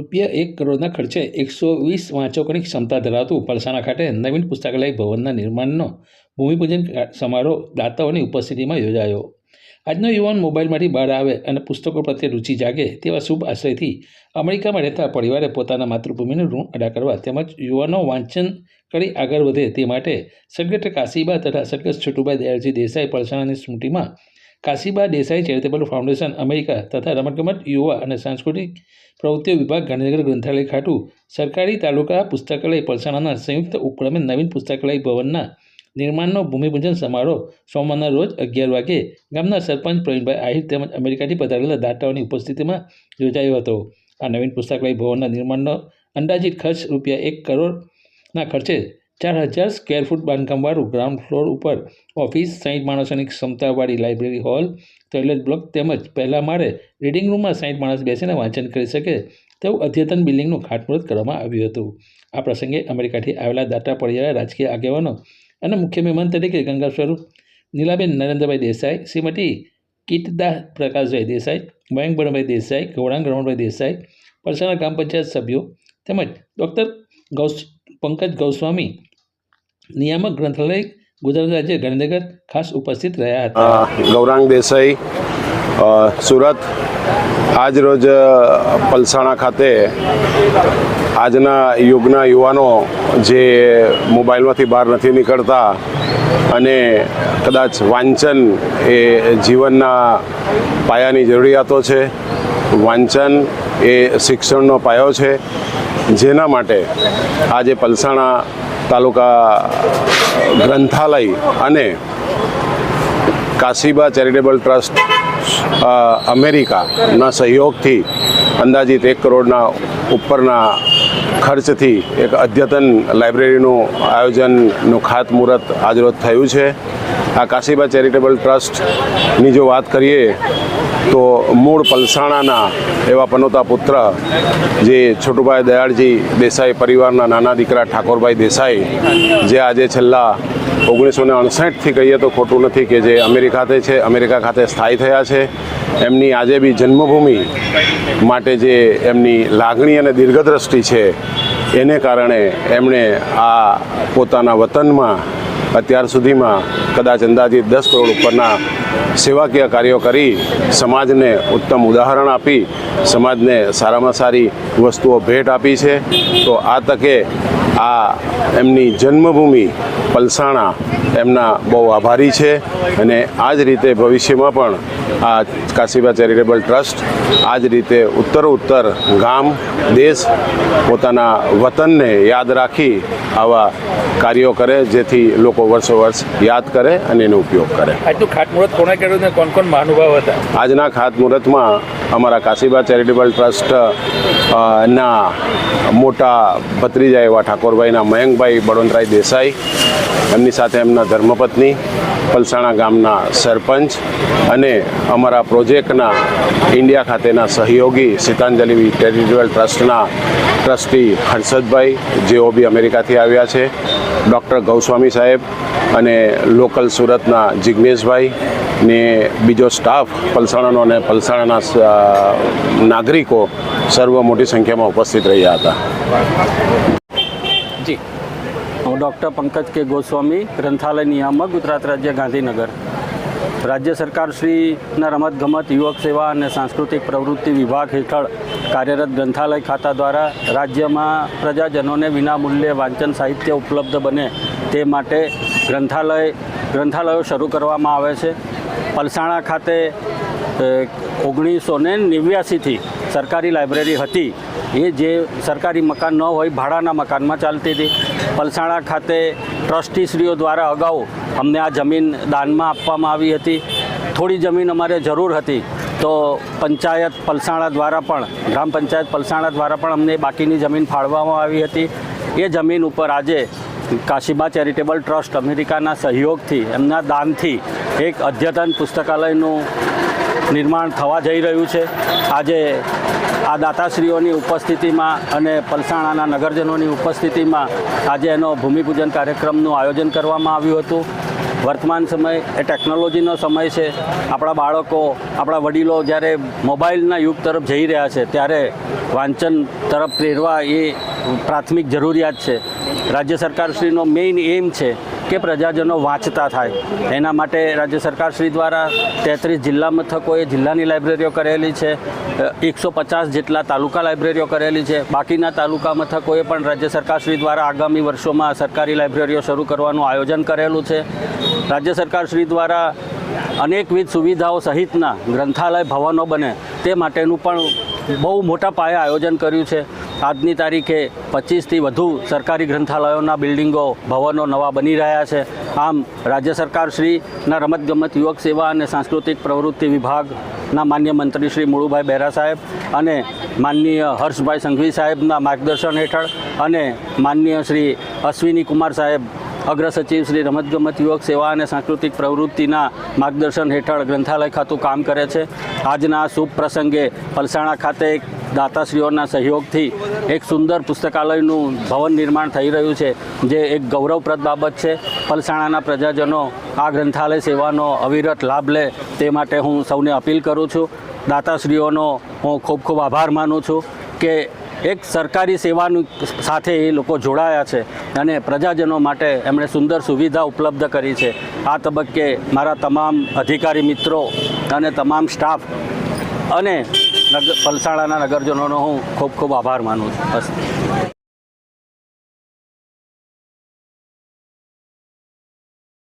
રૂપિયા એક કરોડના ખર્ચે એકસો વીસ વાંચકોની ક્ષમતા ધરાવતું પલસાણા ખાતે નવીન પુસ્તકાલય ભવનના નિર્માણનો ભૂમિપૂજન સમારોહ દાતાઓની ઉપસ્થિતિમાં યોજાયો. આજનો યુવાન મોબાઈલમાંથી બહાર આવે અને પુસ્તકો પ્રત્યે રુચિ જાગે તેવા શુભ આશયથી અમેરિકામાં રહેતા પરિવારે પોતાના માતૃભૂમિનું ઋણ અદા કરવા તેમજ યુવાનો વાંચન કરી આગળ વધે તે માટે સદગત કાશીબા તથા સદગત છોટુભાઈ દયાળજી દેસાઈ પલસાણાની સ્મૃતિમાં Kashiba Desai charitable foundation, America તથા રમતગમત, યુવા અને સાંસ્કૃતિક પ્રવૃત્તિઓ વિભાગ, ગાંધીનગર ગ્રંથાલય ખાતું સરકારી તાલુકા પુસ્તકાલય, પલસાણાના સંયુક્ત ઉપક્રમે નવીન પુસ્તકાલય ભવનના નિર્માણનો ભૂમિપૂજન સમારોહ સોમવારના રોજ અગિયાર વાગે ગામના સરપંચ પ્રવીણભાઈ આહિર તેમજ અમેરિકાથી પધારેલા દાતાઓની ઉપસ્થિતિમાં યોજાયો હતો. આ નવીન પુસ્તકાલય ભવનના નિર્માણનો અંદાજિત ખર્ચ રૂપિયા એક કરોડના ખર્ચે ચાર હજાર સ્ક્વેર ફૂટ બાંધકામવાળું ગ્રાઉન્ડ ફ્લોર ઉપર ઓફિસ સાઠ માણસોની ક્ષમતાવાળી લાઇબ્રેરી હોલ ટોયલેટ બ્લોક તેમજ પહેલા માળે રીડિંગ રૂમમાં સાઠ માણસ બેસીને વાંચન કરી શકે તેવું અદ્યતન બિલ્ડિંગનું ખાતમુહૂર્ત કરવામાં આવ્યું હતું. આ પ્રસંગે અમેરિકાથી આવેલા દાતા પરિવારે રાજકીય આગેવાનો અને મુખ્ય મહેમાન તરીકે ગંગા સ્વરૂપ, નીલાબેન નરેન્દ્રભાઈ દેસાઈ, શ્રીમતી કીર્તિદા પ્રકાશભાઈ દેસાઈ, મયંક બળભાઈ દેસાઈ, ગૌરાંગ રમણભાઈ દેસાઈ, પરસાણા ગ્રામ પંચાયત સભ્યો તેમજ ડૉક્ટર ગૌસ, પંકજ ગૌસ્વામી નિયામક ગ્રંથાલય ગુજરાત રાજ્ય ગાંધીનગર ખાસ ઉપસ્થિત રહ્યા હતા. ગૌરાંગ દેસાઈ સુરત, આજ રોજ પલસાણા ખાતે આજના યુગના યુવાનો જે મોબાઈલમાંથી બહાર નથી નીકળતા અને કદાચ વાંચન એ જીવનના પાયાની જરૂરિયાતો છે, વાંચન એ શિક્ષણનો પાયો છે, જેના માટે આજે પલસાણા તાલુકા ગ્રંથાલય અને કાશીબા ચેરિટેબલ ટ્રસ્ટ અમેરિકાના સહયોગથી અંદાજિત એક કરોડના ઉપરના ખર્ચથી એક અદ્યતન લાઇબ્રેરીનું આયોજનનું ખાતમુહૂર્ત આજરોજ થયું છે. આ કાશીબા ચેરિટેબલ ટ્રસ્ટની જો વાત કરીએ, તો મૂળ પલસાણાના એવા પનોતા પુત્ર જે છોટુભાઈ દયાળજી દેસાઈ પરિવારના નાના દીકરા ઠાકોરભાઈ દેસાઈ, જે આજે છેલ્લા ઓગણીસો ને અડસઠથી કહીએ તો ખોટું નથી કે જે અમેરિકા ખાતે છે, અમેરિકા ખાતે સ્થાયી થયા છે. એમની આજે બી જન્મભૂમિ માટે જે એમની લાગણી અને દીર્ઘદ્રષ્ટિ છે, એને કારણે એમણે આ પોતાના વતનમાં અત્યાર સુધીમાં કદાચ અંદાજિત દસ કરોડ ઉપરના સેવાકીય કાર્યો કરી સમાજને ઉત્તમ ઉદાહરણ આપી, સમાજને સારામાં સારી વસ્તુઓ ભેટ આપી છે તો આ તકે આ એમની જન્મભૂમિ પલસાણા એમના બહુ આભારી છે અને આ જ રીતે ભવિષ્યમાં પણ આ કાશીબા ચેરિટેબલ ટ્રસ્ટ આ જ રીતે ઉત્તર ઉત્તર ગામ દેશ પોતાના વતનને યાદ રાખી આવા કાર્યો કરે જેથી લોકો વર્ષો વર્ષ યાદ કરે અને એનો ઉપયોગ કરે. આજનું ખાતમુહૂર્ત કોણે કર્યું કોણ કોણ મહાનુભાવ હતા? આજના ખાતમુહૂર્તમાં અમારા કાશીબા ચેરિટેબલ ટ્રસ્ટ ના, મોટા ભત્રીજા એવા ઠાકોરભાઈના મયંકભાઈ બળવંતરાય દેસાઈ, એમની સાથે એમના ધર્મપત્ની, પલસાણા ગામના સરપંચ અને અમારા પ્રોજેક્ટના ઇન્ડિયા ખાતેના સહયોગી સીતાંજલિ ટેરિટોરિયલ ટ્રસ્ટના ટ્રસ્ટી હર્ષદભાઈ, જેઓ બી અમેરિકાથી આવ્યા છે, ડૉક્ટર ગૌસ્વામી સાહેબ અને લોકલ સુરતના જિજ્ઞેશભાઈ ને બીજો સ્ટાફ પલસાણાનો અને પલસાણાના નાગરિકો સર્વ મોટી સંખ્યામાં ઉપસ્થિત રહ્યા હતા. જી. હું ડૉક્ટર પંકજ કે ગોસ્વામી, ગ્રંથાલય નિયામક, ગુજરાત રાજ્ય ગાંધીનગર. રાજ્ય સરકારશ્રીના રમતગમત, યુવક સેવા અને સાંસ્કૃતિક પ્રવૃત્તિ વિભાગ હેઠળ કાર્યરત ગ્રંથાલય ખાતા દ્વારા રાજ્યમાં પ્રજાજનોને વિનામૂલ્યે વાંચન સાહિત્ય ઉપલબ્ધ બને તે માટે ગ્રંથાલય, ગ્રંથાલયો શરૂ કરવામાં આવે છે. પલસાણા ખાતે ઓગણીસો ને નેવ્યાસીથી સરકારી લાઇબ્રેરી હતી. એ જે સરકારી મકાન ન હોય, ભાડાના મકાનમાં ચાલતી હતી. પલસાણા ખાતે ટ્રસ્ટીશ્રીઓ દ્વારા અગાઉ અમને આ જમીન દાનમાં આપવામાં આવી હતી. થોડી જમીન અમારે જરૂર હતી. તો પંચાયત પલસાણા દ્વારા પણ, ગ્રામ પંચાયત પલસાણા દ્વારા પણ અમને બાકીની જમીન ફાળવવામાં આવી હતી. એ જમીન ઉપર આજે કાશીબા ચેરિટેબલ ટ્રસ્ટ અમેરિકાના સહયોગથી, એમના દાનથી એક અદ્યતન પુસ્તકાલયનું નિર્માણ થવા જઈ રહ્યું છે. આજે આ દાતાશ્રીઓની ઉપસ્થિતિમાં અને પલસાણાના નગરજનોની ઉપસ્થિતિમાં આજે એનો ભૂમિપૂજન કાર્યક્રમનું આયોજન કરવામાં આવ્યું હતું. વર્તમાન સમય એ ટેકનોલોજીનો સમય છે. આપણા બાળકો, આપણા વડીલો જ્યારે મોબાઈલના યુગ તરફ જઈ રહ્યા છે, ત્યારે વાંચન તરફ પ્રેરવા એ પ્રાથમિક જરૂરિયાત છે. રાજ્ય સરકારશ્રીનો મેઇન એમ છે કે પ્રજાજનો વાંચતા થાય. એના માટે રાજ્ય સરકારશ્રી દ્વારા તેત્રીસ જિલ્લા મથકોએ જિલ્લાની લાઇબ્રેરીઓ કરેલી છે એકસો પચાસ જેટલા તાલુકા લાઇબ્રેરીઓ કરેલી છે. બાકીના તાલુકા મથકોએ પણ રાજ્ય સરકારશ્રી દ્વારા આગામી વર્ષોમાં સરકારી લાઇબ્રેરીઓ શરૂ કરવાનું આયોજન કરેલું છે. રાજ્ય સરકારશ્રી દ્વારા અનેકવિધ સુવિધાઓ સહિતના ગ્રંથાલય, ભવનો બને તે માટેનું પણ બહુ મોટા પાયે આયોજન કર્યું છે. આજની તારીખે પચીસથી વધુ સરકારી ગ્રંથાલયોના બિલ્ડિંગો, ભવનો નવા બની રહ્યા છે. આમ, રાજ્ય સરકારશ્રીના રમતગમત, યુવક સેવા અને સાંસ્કૃતિક પ્રવૃત્તિ વિભાગના માન્ય મંત્રી શ્રી મુળુભાઈ બેરા સાહેબ અને માનનીય હર્ષભાઈ સંઘવી સાહેબના માર્ગદર્શન હેઠળ અને માનનીય શ્રી અશ્વિની કુમાર સાહેબ અગ્ર સચિવ શ્રી રમતગમત યુવક સેવા અને સાંસ્કૃતિક પ્રવૃત્તિના માર્ગદર્શન હેઠળ ગ્રંથાલય ખાતું કામ કરે છે. આજના શુભ પ્રસંગે પલસાણા ખાતે એક દાતાશ્રીઓના સહયોગથી એક સુંદર પુસ્તકાલયનું ભવન નિર્માણ થઈ રહ્યું છે, જે એક ગૌરવપ્રદ બાબત છે. પલસાણાના પ્રજાજનો આ ગ્રંથાલય સેવાનો અવિરત લાભ લે તે માટે હું સૌને અપીલ કરું છું. દાતાશ્રીઓનો હું ખૂબ ખૂબ આભાર માનું છું કે એક સરકારી સેવાની સાથે એ લોકો જોડાયા છે અને પ્રજાજનો માટે એમણે સુંદર સુવિધા ઉપલબ્ધ કરી છે. આ તબક્કે મારા તમામ અધિકારી મિત્રો અને તમામ સ્ટાફ અને નગર પલસાણાના નગરજનોનો હું ખૂબ ખૂબ આભાર માનું છું. બસ.